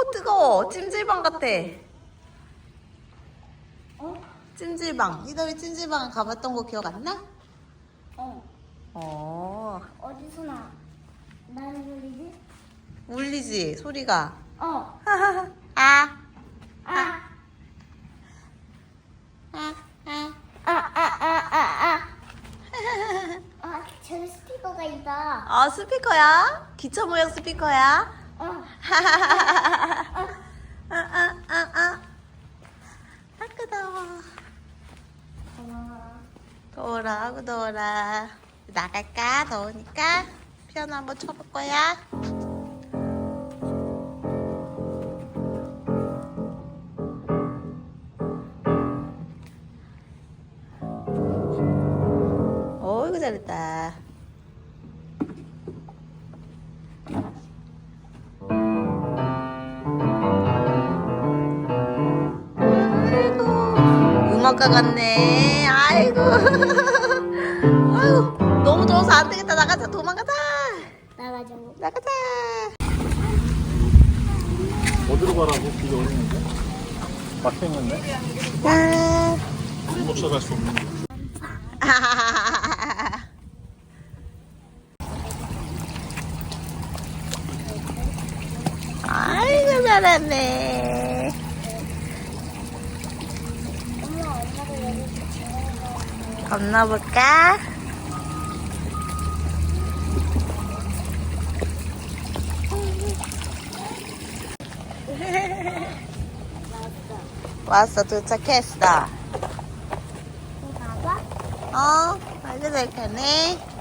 어 뜨거워. 찜질방 같아. 어? 찜질방. 희더이 찜질방 가봤던 거 기억 안 나? 어. 어. 어디서 나? 나는 소리지? 울리지 소리가. 어. 아. 아. 아. 아. 아, 아, 아, 아, 아. 아, 스피커가 있다. 아 스피커야? 기차 모양 스피커야? 어. 아, 아, 아, 아. 아, 뜨거워. 고마워. 더워라, 아구 더워라. 나갈까? 더우니까. 피아노 한번 쳐볼 거야. 어이구, 잘했다. 음악가 같네. 아이고. 아이고, 너무 더워서 안 되겠다. 나가자, 도망가자. 나가자고. 나가자. 어디로 가라고? 길이 어딨는데? 막혀 있는데? 아. 못 찾아갈 수 없는데. 아이고, 잘했네. 건너볼까? 왔어, 도착했어. 좀 가봐. 어, 아주 잘 가네.